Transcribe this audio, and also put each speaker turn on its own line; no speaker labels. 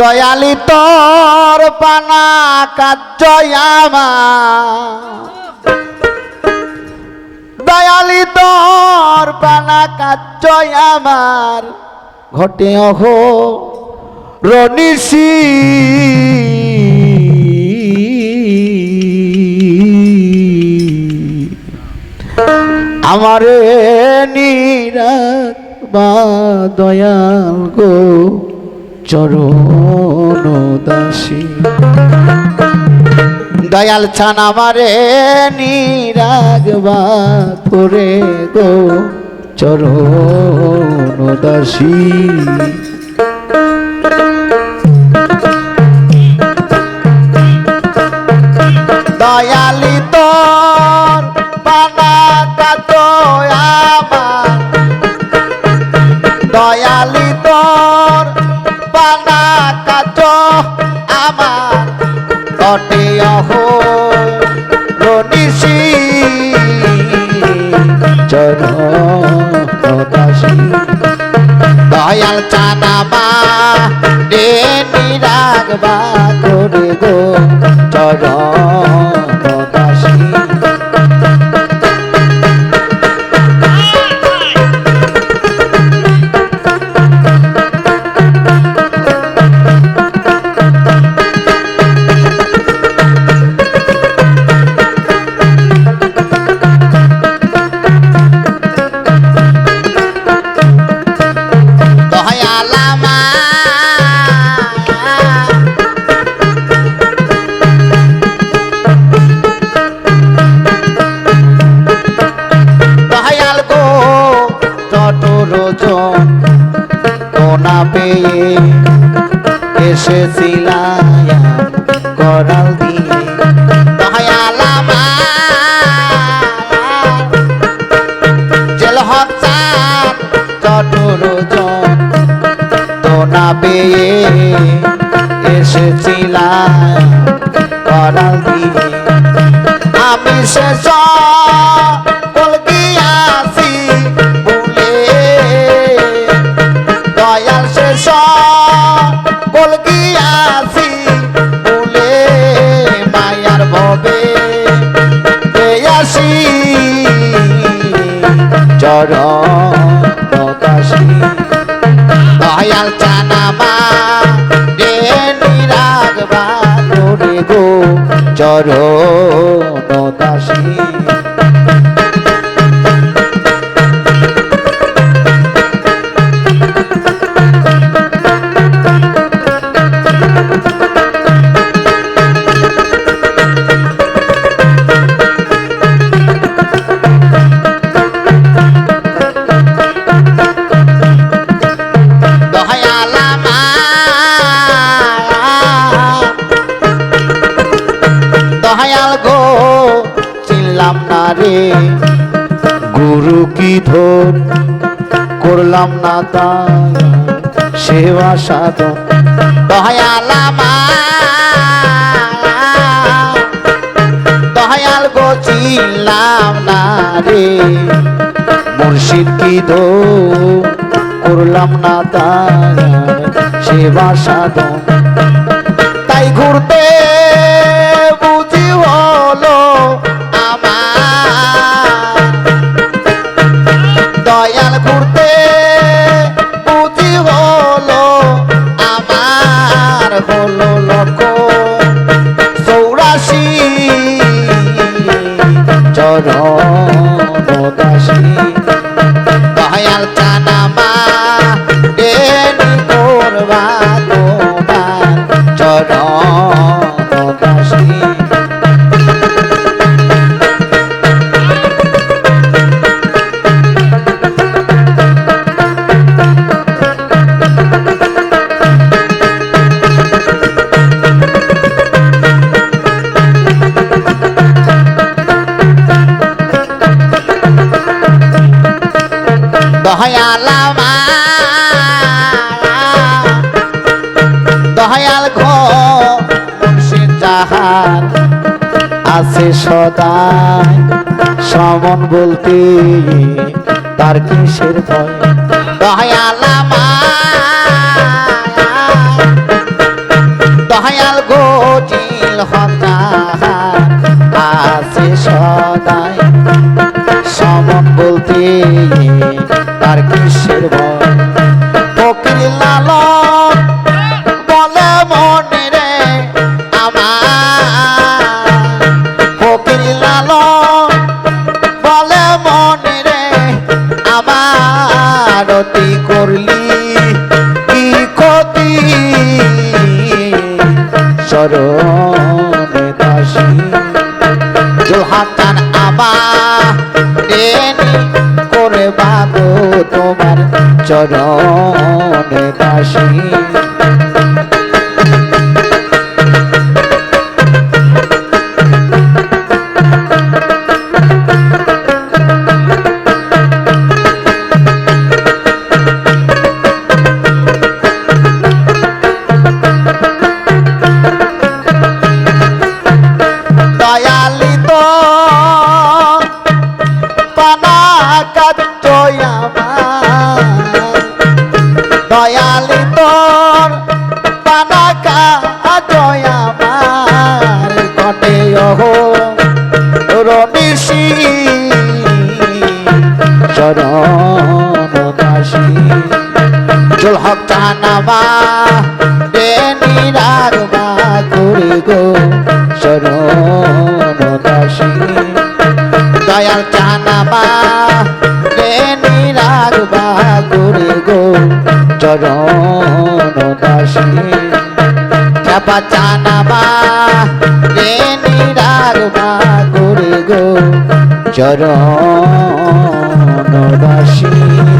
দয়ালি তোর পানা কাজয়ামা দয়ালি তোর পানা কাজয়ামার ঘটে অহ রনিসি আমারে নিরাত বা দয়াল গো। চরণ দাসী। দয়াল ছান আমারে নিরাগবা করে গো চরণ দাসী। দয়ালি তোর পানা দয়ালি Radha পেয়ে এসেছিলাম করাল দিয়ে। জেল হচ্ছান চটুর না পেয়ে এসেছিলাম করাল দিয়ে। আমি শেষ চরণদাসী দয়াল চানামা রে নিরাগবা করে গো চরণদাসী রে গুরু কি ধর করলাম না তা? সেবা সাধন দয়ালামা দয়াল গো না রে, মুর্শিদ কি ধো করলাম না তার সেবা সাধন দয়াল দয়ালামা দয়াল ঘে যাহার আছে সদাই। সমন বলতে তার কিসের ভয়? ক্ষতি করলি? কি ক্ষতি? সরণে দাসী। জোহাতান আবার করে বাবু তোমার চরণে দাসী। হক জানাবা দেনি রাগবা করে গো শরণ দাসী দয়াল চানামা জানাবা দেনি রাগবা করে গো চরণ দাসী চাপা চানামা জানাবা দেনি রাগবা করে গো চরণ দাসী